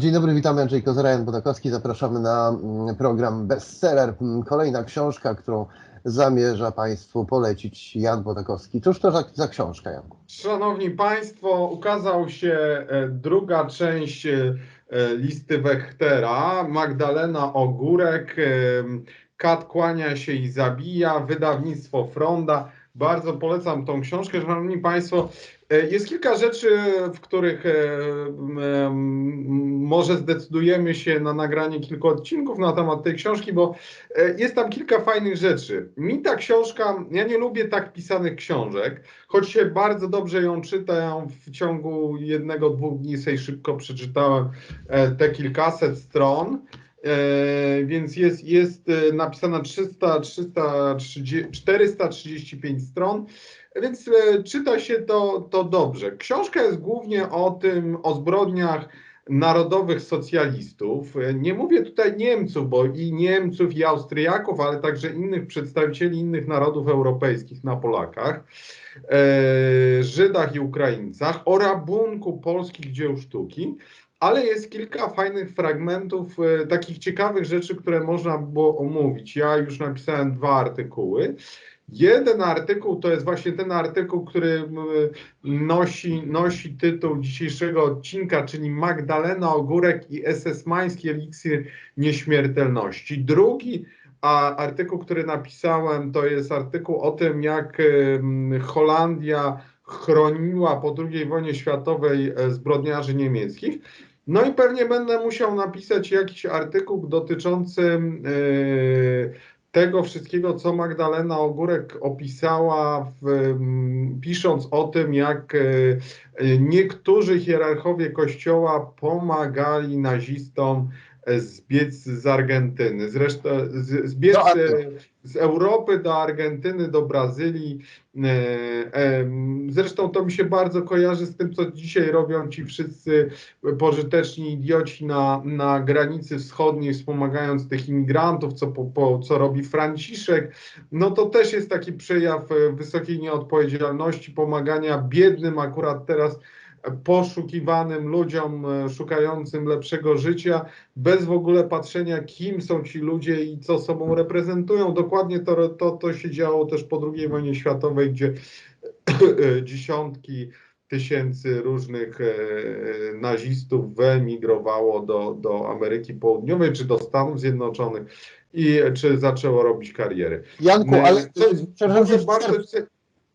Dzień dobry, witamy Andrzej Kozera, Jan Bodakowski. Zapraszamy na mm, program Bestseller. Mm, Kolejna książka, którą zamierza Państwu polecić Jan Bodakowski. Cóż to za, za książka, Janku? Szanowni Państwo, ukazał się e, druga część e, e, listy Wechtera, Magdalena Ogórek, Kat kłania się i zabija, wydawnictwo Fronda. Bardzo polecam tą książkę. Szanowni Państwo, e, jest kilka rzeczy, w których e, może zdecydujemy się na nagranie kilku odcinków na temat tej książki, bo e, jest tam kilka fajnych rzeczy. Mi ta książka, ja nie lubię tak pisanych książek, choć się bardzo dobrze ją czyta, ja ją w ciągu jednego, dwóch dni sobie szybko przeczytałem te kilkaset stron. E, więc jest, jest napisana 300, 330, 435 stron, więc e, czyta się to, to dobrze. Książka jest głównie o tym, o zbrodniach narodowych socjalistów. E, Nie mówię tutaj Niemców, bo i Niemców, i Austriaków, ale także innych przedstawicieli innych narodów europejskich na Polakach, Żydach i Ukraińcach, o rabunku polskich dzieł sztuki ale jest kilka fajnych fragmentów, e, takich ciekawych rzeczy, które można było omówić. Ja już napisałem dwa artykuły. Jeden artykuł to jest właśnie ten artykuł, który m, nosi, nosi tytuł dzisiejszego odcinka, czyli Magdalena Ogórek i SS-mański eliksir nieśmiertelności. Drugi a artykuł, który napisałem, to jest artykuł o tym, jak em, Holandia chroniła po II wojnie światowej e, zbrodniarzy niemieckich. No i pewnie będę musiał napisać jakiś artykuł dotyczący e, tego wszystkiego, co Magdalena Ogórek opisała, w, pisząc o tym, jak e, niektórzy hierarchowie Kościoła pomagali nazistom e, zbiec z Argentyny. Zresztą zbiec Argentyny. Z Europy do Argentyny, do Brazylii. E, Zresztą to mi się bardzo kojarzy z tym, co dzisiaj robią ci wszyscy pożyteczni idioci na, na granicy wschodniej, wspomagając tych imigrantów, co, po, po, co robi Franciszek. No to też jest taki przejaw wysokiej nieodpowiedzialności, pomagania biednym akurat teraz poszukiwanym ludziom e, szukającym lepszego życia, bez w ogóle patrzenia, kim są ci ludzie i co sobą reprezentują. Dokładnie to, to, to się działo też po II wojnie światowej, gdzie dziesiątki tysięcy różnych e, nazistów wyemigrowało do, do Ameryki Południowej czy do Stanów Zjednoczonych i czy zaczęło robić kariery. Janku, E, ale to mówię cię, bardzo,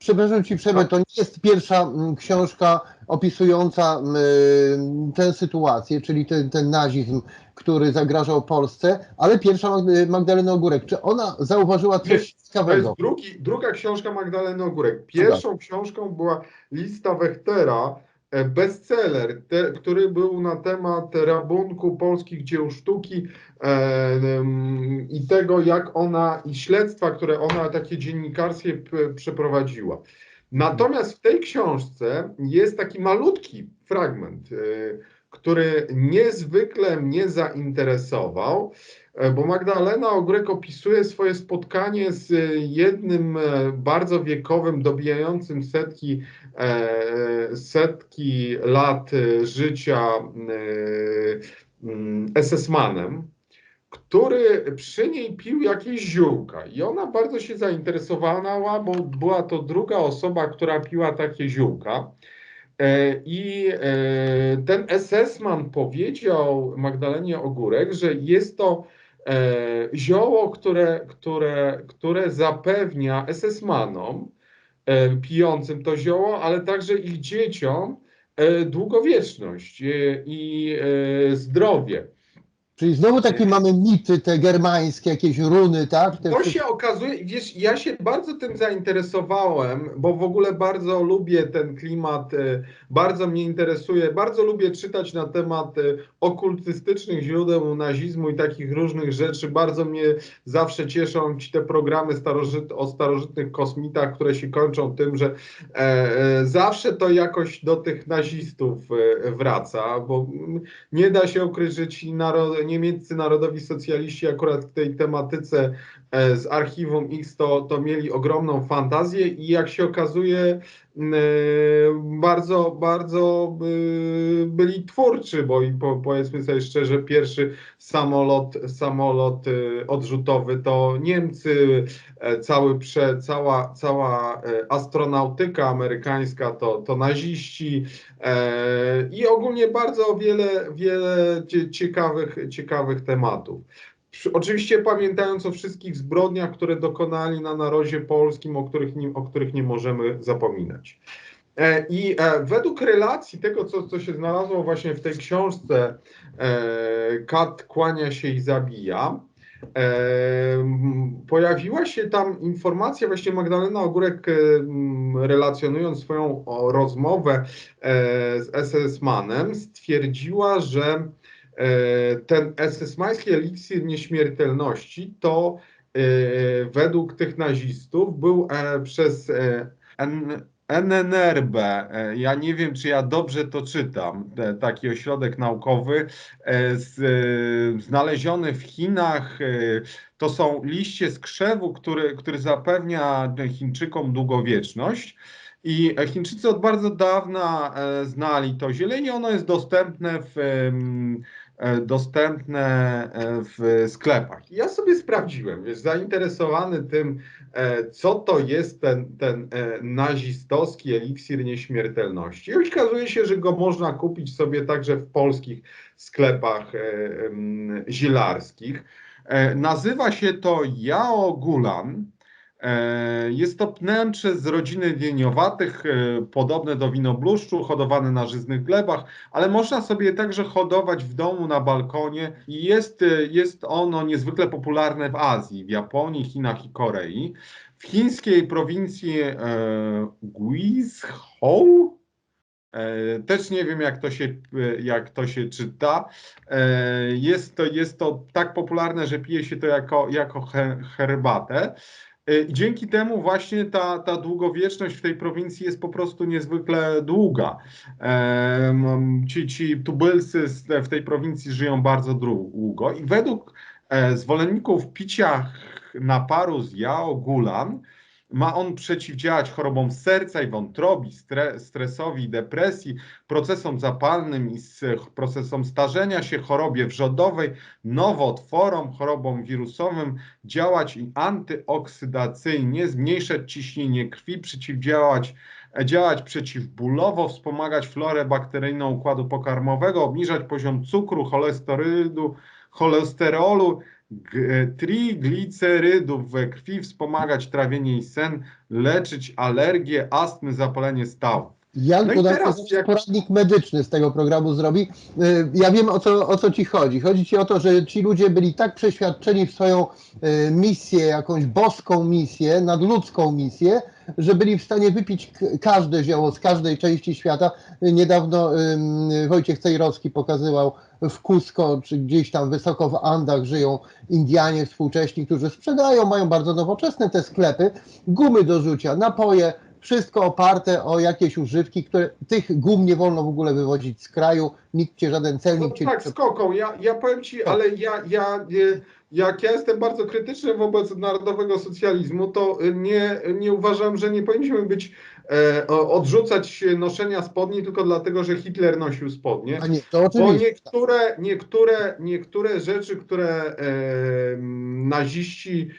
przepraszam Ci przerwę, to nie jest pierwsza mm, książka opisująca mm, tę sytuację, czyli ten, ten nazizm, który zagrażał Polsce, ale pierwsza Mag- Magdalena Ogórek. Czy ona zauważyła coś To jest ciekawego? drugi, druga książka Magdaleny Ogórek. Pierwszą książką była Lista Wechtera, bestseller, te, który był na temat rabunku polskich dzieł sztuki e, em, i tego, jak ona, i śledztwa, które ona takie dziennikarskie p- przeprowadziła. Natomiast w tej książce jest taki malutki fragment, e, który niezwykle mnie zainteresował. E, Bo Magdalena Ogórek opisuje swoje spotkanie z e, jednym e, bardzo wiekowym, dobijającym setki, setki lat życia mm, SS-manem, który przy niej pił jakieś ziółka. I ona bardzo się zainteresowała, bo była to druga osoba, która piła takie ziółka. I ten SS-man powiedział Magdalenie Ogórek, że jest to zioło, które, które, które zapewnia SS-manom e, pijącym to zioło, ale także ich dzieciom e, długowieczność e, i e, zdrowie. Czyli znowu takie mamy mity te germańskie, jakieś runy, tak? Te To się okazuje, wiesz, ja się bardzo tym zainteresowałem, bo w ogóle bardzo lubię ten klimat, e, bardzo mnie interesuje, bardzo lubię czytać na temat e, okultystycznych źródeł nazizmu i takich różnych rzeczy. Bardzo mnie zawsze cieszą ci te programy starożyt, o starożytnych kosmitach, które się kończą tym, że e, e, zawsze to jakoś do tych nazistów e, wraca, bo nie da się ukryć, że ci narod, niemieccy narodowi socjaliści akurat w tej tematyce z archiwum X to, to mieli ogromną fantazję i jak się okazuje e, bardzo, bardzo y, byli twórczy, bo i po, powiedzmy sobie szczerze, pierwszy samolot, samolot odrzutowy to Niemcy, e, cały prze, cała, cała e, astronautyka amerykańska to, to naziści e, i ogólnie bardzo wiele, wiele cie- ciekawych, ciekawych tematów. Oczywiście pamiętając o wszystkich zbrodniach, które dokonali na narodzie polskim, o których nie, o których nie możemy zapominać. E, I e, według relacji tego, co, co się znalazło właśnie w tej książce e, Kat kłania się i zabija, pojawiła się tam informacja, właśnie Magdalena Ogórek relacjonując swoją rozmowę z SS-manem, stwierdziła, że ten SS-mański eliksir nieśmiertelności to e, według tych nazistów był e, przez e, NNRB, e, ja nie wiem, czy ja dobrze to czytam, e, taki ośrodek naukowy, e, z, e, znaleziony w Chinach. e, To są liście z krzewu, który, który zapewnia Chińczykom długowieczność. I Chińczycy od bardzo dawna e, znali to zielenie. Ono jest dostępne w, e, dostępne e, w sklepach. Ja sobie sprawdziłem, wiesz, zainteresowany tym, e, co to jest ten, ten e, nazistowski eliksir nieśmiertelności. I okazuje się, że go można kupić sobie także w polskich sklepach e, zielarskich. E, Nazywa się to Yao Gulan. E, Jest to pnęcze z rodziny wieniowatych, e, podobne do winobluszczu, hodowane na żyznych glebach, ale można sobie także hodować w domu na balkonie i jest, e, jest ono niezwykle popularne w Azji, w Japonii, Chinach i Korei. W chińskiej prowincji e, Guizhou, e, też nie wiem jak to się, e, jak to się czyta, e, jest to, jest to tak popularne, że pije się to jako, jako he, herbatę. E, I dzięki temu właśnie ta, ta długowieczność w tej prowincji jest po prostu niezwykle długa. Ci, ci tubylcy w tej prowincji żyją bardzo długo i według e, zwolenników picia naparu z Yao Gulan ma on przeciwdziałać chorobom serca i wątrobi, stre, stresowi, depresji, procesom zapalnym i procesom starzenia się, chorobie wrzodowej, nowotworom, chorobom wirusowym, działać i antyoksydacyjnie, zmniejszać ciśnienie krwi, przeciwdziałać działać przeciwbólowo, wspomagać florę bakteryjną układu pokarmowego, obniżać poziom cukru, cholesterolu, cholesterolu, triglicerydów we krwi, wspomagać trawienie i sen, leczyć alergię, astmy, zapalenie stawów. Jan No i Podolski teraz teraz jak- poradnik medyczny z tego programu zrobi. Y, Ja wiem o co, o co ci chodzi. Chodzi ci o to, że ci ludzie byli tak przeświadczeni w swoją y, misję, jakąś boską misję, nadludzką misję, że byli w stanie wypić każde zioło z każdej części świata. Niedawno Wojciech Cejrowski pokazywał w Cusco, czy gdzieś tam wysoko w Andach żyją Indianie współcześni, którzy sprzedają, mają bardzo nowoczesne te sklepy, gumy do rzucia, napoje, wszystko oparte o jakieś używki, które tych gum nie wolno w ogóle wywozić z kraju, nikt cię, żaden No celnik cię tak, skoką. Ja, ja powiem ci, Tak. ale ja, ja nie, jak ja jestem bardzo krytyczny wobec narodowego socjalizmu, to nie, nie uważam, że nie powinniśmy być e, odrzucać noszenia spodni tylko dlatego, że Hitler nosił spodnie. A nie, to Bo oczywiście. niektóre, niektóre, niektóre rzeczy, które e, naziści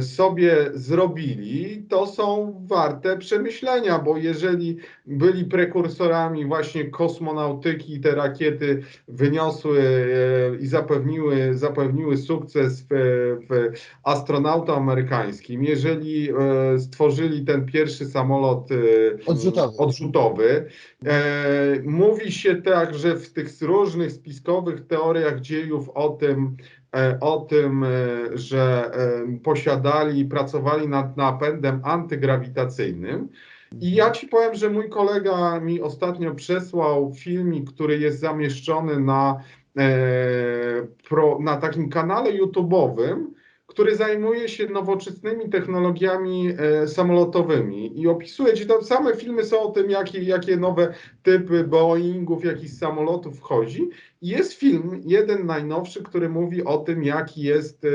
sobie zrobili, to są warte przemyślenia, bo jeżeli byli prekursorami właśnie kosmonautyki, te rakiety wyniosły e, i zapewniły, zapewniły sukces w, w astronautom amerykańskim, jeżeli e, stworzyli ten pierwszy samolot e, Odrzutowy. odrzutowy. E, mówi się także w tych różnych spiskowych teoriach dziejów o tym, e, o tym, e, że e, posiadali pracowali nad napędem antygrawitacyjnym. I ja ci powiem, że mój kolega mi ostatnio przesłał filmik, który jest zamieszczony na, e, na takim kanale YouTube'owym, który zajmuje się nowoczesnymi technologiami e, samolotowymi i opisuje ci tam same filmy są o tym, jakie, jakie nowe typy Boeingów, jakichś samolotów wchodzi. I jest film, jeden najnowszy, który mówi o tym, jaki jest, e,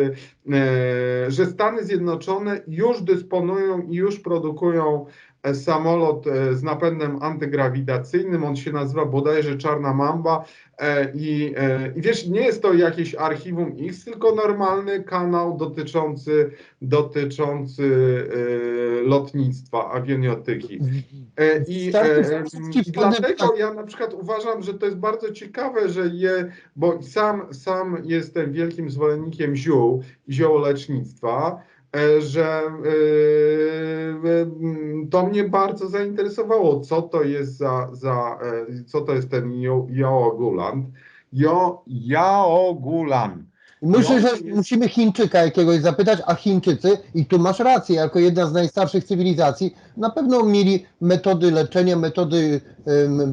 e, że Stany Zjednoczone już dysponują i już produkują samolot e, z napędem antygrawitacyjnym. On się nazywa bodajże Czarna Mamba. E, I, e, I wiesz, nie jest to jakieś archiwum X, tylko normalny kanał dotyczący, dotyczący e, lotnictwa, awioniotyki. E, I, e, dlatego ja na przykład uważam, że to jest bardzo ciekawe, że je, bo sam, sam jestem wielkim zwolennikiem ziół, ziołolecznictwa, e, że e, e, to mnie bardzo zainteresowało, co to jest za, za e, co to jest ten jaogulant. Jo, jaogulan. Myślę, że musimy Chińczyka jakiegoś zapytać, a Chińczycy, i tu masz rację, jako jedna z najstarszych cywilizacji, na pewno mieli metody leczenia, metody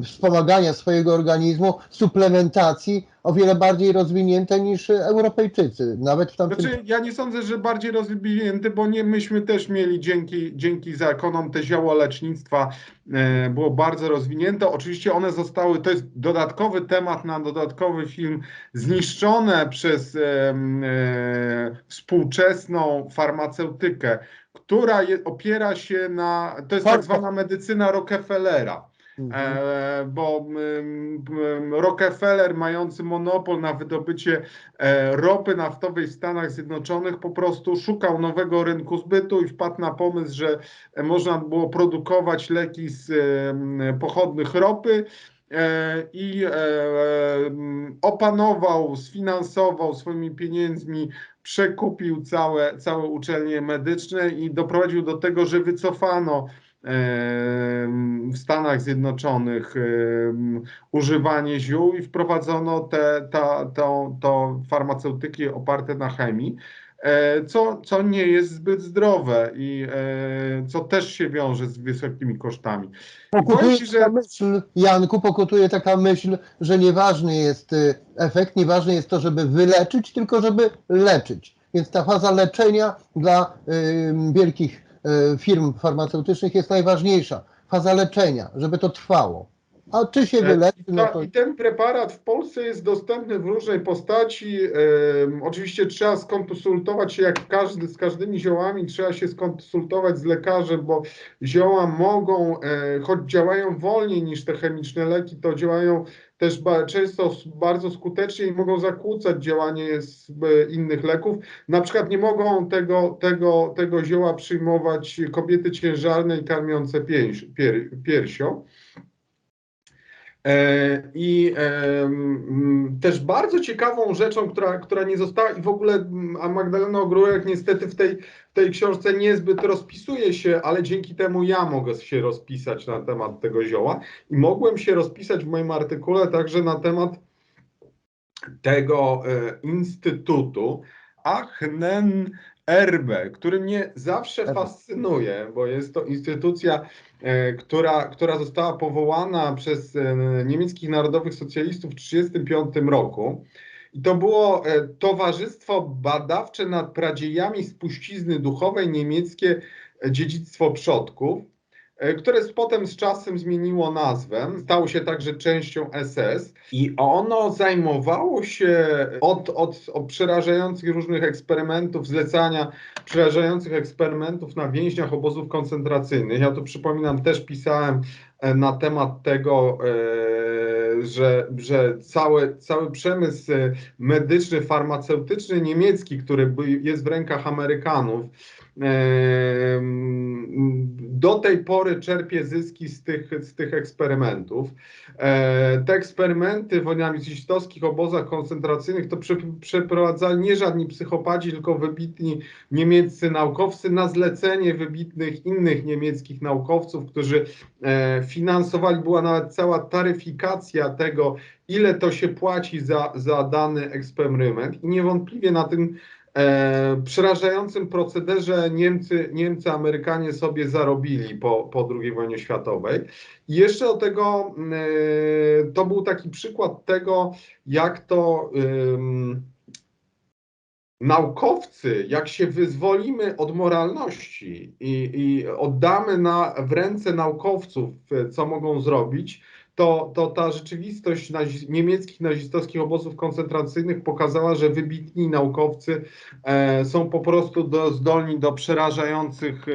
wspomagania swojego organizmu, suplementacji o wiele bardziej rozwinięte niż Europejczycy, nawet w tamtym Znaczy, ja nie sądzę, że bardziej rozwinięty, bo nie, myśmy też mieli dzięki, dzięki zakonom te zioło lecznictwa e, było bardzo rozwinięte. Oczywiście one zostały, to jest dodatkowy temat na dodatkowy film, zniszczone przez e, e, współczesną farmaceutykę, która je, opiera się na, to jest tak zwana medycyna Rockefellera. Mhm. E, bo mm, mm, Rockefeller, mający monopol na wydobycie e, ropy naftowej w Stanach Zjednoczonych, po prostu szukał nowego rynku zbytu i wpadł na pomysł, że e, można było produkować leki z pochodnych ropy. I opanował, sfinansował swoimi pieniędzmi, przekupił całe, całe uczelnie medyczne i doprowadził do tego, że wycofano w Stanach Zjednoczonych używanie ziół i wprowadzono te, ta, to, to farmaceutyki oparte na chemii, e, co, co nie jest zbyt zdrowe i e, co też się wiąże z wysokimi kosztami. Pokutuje że taka myśl, Janku, pokutuje taka myśl, że nieważny jest y, efekt, nieważne jest to, żeby wyleczyć, tylko żeby leczyć. Więc ta faza leczenia dla y, wielkich firm farmaceutycznych jest najważniejsza. Faza leczenia, żeby to trwało. A czy się E, wyleczy, no ta, to I ten preparat w Polsce jest dostępny w różnej postaci. Em, oczywiście trzeba skonsultować się jak każdy z każdymi ziołami, trzeba się skonsultować z lekarzem, bo zioła mogą, e, choć działają wolniej niż te chemiczne leki, to działają też często bardzo skutecznie i mogą zakłócać działanie e, innych leków. Na przykład nie mogą tego, tego, tego zioła przyjmować kobiety ciężarne i karmiące piersią. E, I też bardzo ciekawą rzeczą, która, która nie została i w ogóle mm, a Magdalena Ogrójek niestety w tej, w tej książce niezbyt rozpisuje się, ale dzięki temu ja mogę się rozpisać na temat tego zioła. I mogłem się rozpisać w moim artykule także na temat tego e, instytutu Achnen Erbe, który mnie zawsze fascynuje, bo jest to instytucja, e, która, która została powołana przez e, niemieckich narodowych socjalistów w 1935 roku. I to było e, Towarzystwo Badawcze nad Pradziejami Spuścizny Duchowej Niemieckie Dziedzictwo Przodków. E, które potem z czasem zmieniło nazwę, stało się także częścią SS i ono zajmowało się od, od, od przerażających różnych eksperymentów, zlecania przerażających eksperymentów na więźniach obozów koncentracyjnych. Ja tu przypominam, też pisałem e, na temat tego, e, że, że cały, cały przemysł medyczny, farmaceutyczny niemiecki, który jest w rękach Amerykanów, do tej pory czerpie zyski z tych, z tych eksperymentów. E, Te eksperymenty w nazistowskich obozach koncentracyjnych to prze, przeprowadzali nie żadni psychopaci, tylko wybitni niemieccy naukowcy na zlecenie wybitnych innych niemieckich naukowców, którzy e, finansowali, była nawet cała taryfikacja tego, ile to się płaci za, za dany eksperyment i niewątpliwie na tym e, przerażającym procederze Niemcy, Niemcy, Amerykanie sobie zarobili po, po II wojnie światowej. I jeszcze do tego e, to był taki przykład tego, jak to ym, naukowcy, jak się wyzwolimy od moralności i, i oddamy na, w ręce naukowców, e, co mogą zrobić, to, to ta rzeczywistość nazi, niemieckich nazistowskich obozów koncentracyjnych pokazała, że wybitni naukowcy e, są po prostu do, zdolni do przerażających, e,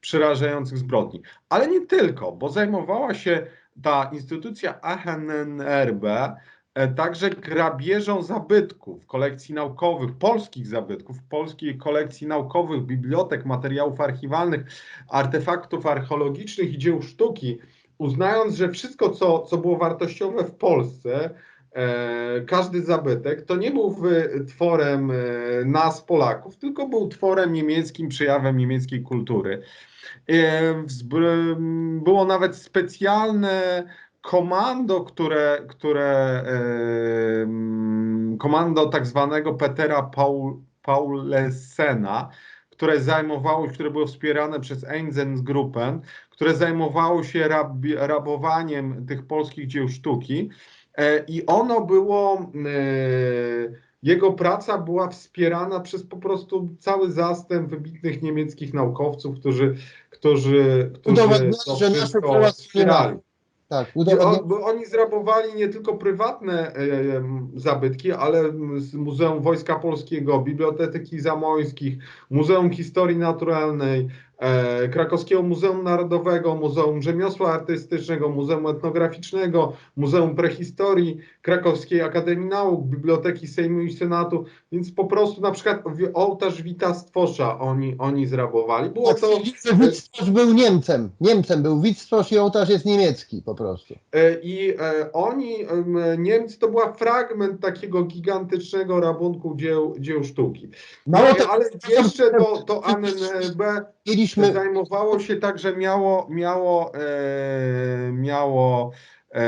przerażających zbrodni. Ale nie tylko, bo zajmowała się ta instytucja AHNRB e, także grabieżą zabytków, kolekcji naukowych, polskich zabytków, polskiej kolekcji naukowych, bibliotek, materiałów archiwalnych, artefaktów archeologicznych i dzieł sztuki, uznając, że wszystko, co, co było wartościowe w Polsce, e, każdy zabytek, to nie był tworem e, nas, Polaków, tylko był tworem niemieckim, przejawem niemieckiej kultury. E, było nawet specjalne komando, które, które em, komando tak zwanego Petera Paul, Paulsena, które zajmowało, które było wspierane przez Einsatzgruppen, które zajmowało się rab, rabowaniem tych polskich dzieł sztuki e, i ono było, e, jego praca była wspierana przez po prostu cały zastęp wybitnych niemieckich naukowców, którzy, którzy, którzy to że nasze dzieła wspierali. Tak, on, bo oni zrabowali nie tylko prywatne e, zabytki, ale z Muzeum Wojska Polskiego, Biblioteki Zamojskich, Muzeum Historii Naturalnej, Krakowskiego Muzeum Narodowego, Muzeum Rzemiosła Artystycznego, Muzeum Etnograficznego, Muzeum Prehistorii, Krakowskiej Akademii Nauk, Biblioteki Sejmu i Senatu, więc po prostu na przykład ołtarz Wita Stwosza oni, oni zrabowali. Było Tak, to... Witstosz był Niemcem. Niemcem był Witstosz i ołtarz jest niemiecki po prostu. E, I e, oni, em, Niemcy, to była fragment takiego gigantycznego rabunku dzieł, dzieł sztuki. No, Mało ale jeszcze to, to ANNB mieliśmy zajmowało się także, miało, miało, e, miało e,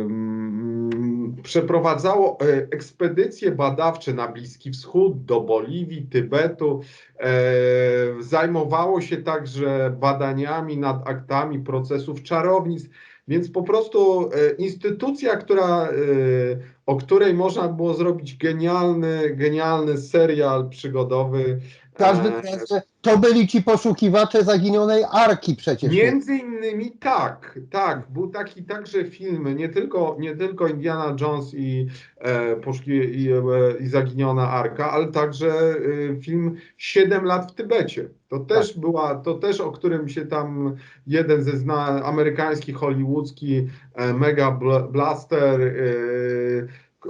mm, przeprowadzało e, ekspedycje badawcze na Bliski Wschód, do Boliwii, Tybetu. E, zajmowało się także badaniami nad aktami procesów czarownic. Więc po prostu e, instytucja, która, e, o której można było zrobić genialny, genialny serial przygodowy. każdy że to byli ci poszukiwacze zaginionej arki przecież. Między innymi tak, tak. Był taki także film, nie tylko, nie tylko Indiana Jones i, e, poszuki, i, e, i Zaginiona Arka, ale także e, film Siedem lat w Tybecie. To też była, to też o którym się tam jeden ze zna, amerykański, hollywoodzki e, mega bl- blaster, e,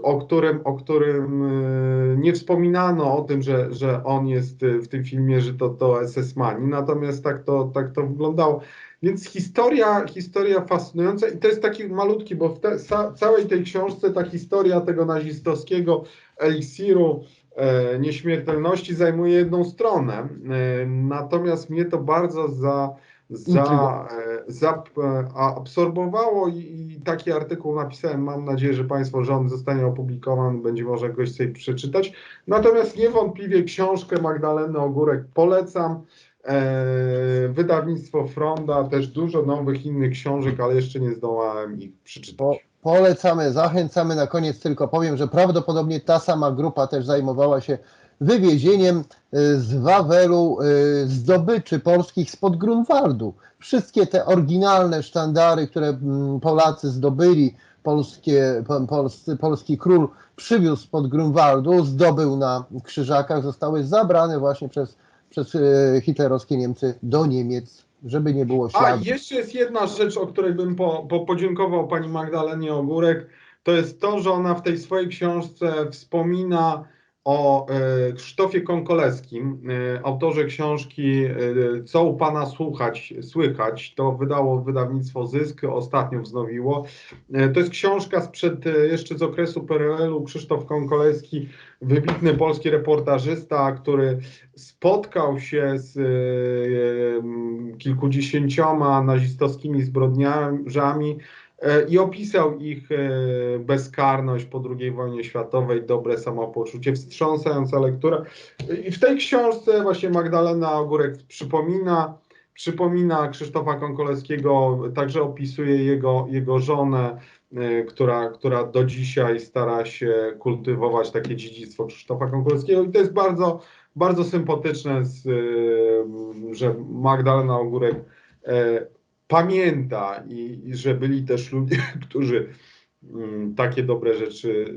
o którym, o którym e, nie wspominano o tym, że, że on jest e, w tym filmie, że to, to SS-mani, natomiast tak to, tak to wyglądało. Więc historia, historia fascynująca i to jest taki malutki, bo w te, sa, całej tej książce ta historia tego nazistowskiego eliksiru e, nieśmiertelności zajmuje jedną stronę. E, natomiast mnie to bardzo za, za, e, za e, absorbowało i, i taki artykuł napisałem. Mam nadzieję, że Państwo rząd zostanie opublikowany, będzie można goś sobie przeczytać. Natomiast niewątpliwie książkę Magdaleny Ogórek polecam. E, wydawnictwo Fronda, też dużo nowych innych książek, ale jeszcze nie zdołałem ich przeczytać. Po, polecamy, zachęcamy. Na koniec tylko powiem, że prawdopodobnie ta sama grupa też zajmowała się wywiezieniem y, z Wawelu y, zdobyczy polskich spod Grunwaldu. Wszystkie te oryginalne sztandary, które mm, Polacy zdobyli, polskie, po- polscy, polski król przywiózł spod Grunwaldu, zdobył na krzyżakach, zostały zabrane właśnie przez, przez y, hitlerowskie Niemcy do Niemiec, żeby nie było A śladu. jeszcze jest jedna rzecz, o której bym po, po podziękował pani Magdalenie Ogórek. To jest to, że ona w tej swojej książce wspomina o e, Krzysztofie Konkoleskim, e, autorze książki e, Co u pana słuchać, słychać. To wydało wydawnictwo Zysk, ostatnio wznowiło. To jest książka sprzed jeszcze z okresu PRL-u. Krzysztof Konkoleski, wybitny polski reportażysta, który spotkał się z kilkudziesięcioma nazistowskimi zbrodniarzami i opisał ich e, bezkarność po II wojnie światowej, dobre samopoczucie, wstrząsająca lektura. I w tej książce właśnie Magdalena Ogórek przypomina, przypomina Krzysztofa Konkoleskiego, także opisuje jego, jego żonę, e, która, która do dzisiaj stara się kultywować takie dziedzictwo Krzysztofa Konkoleskiego i to jest bardzo, bardzo sympatyczne, z, e, że Magdalena Ogórek e, pamięta i, i że byli też ludzie, którzy mm, takie dobre rzeczy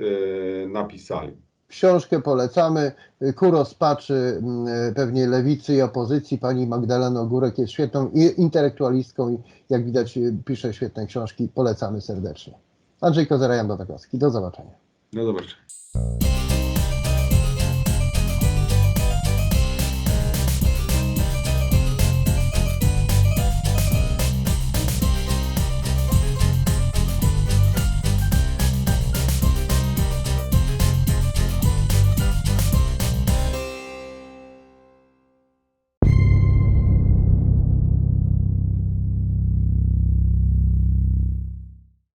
e, napisali. Książkę polecamy. Ku rozpaczy mm, pewnie lewicy i opozycji. Pani Magdalena Ogórek jest świetną intelektualistką i jak widać y, pisze świetne książki. Polecamy serdecznie. Andrzej Kozera, Jan Nowakowski. Do zobaczenia. No zobaczcie.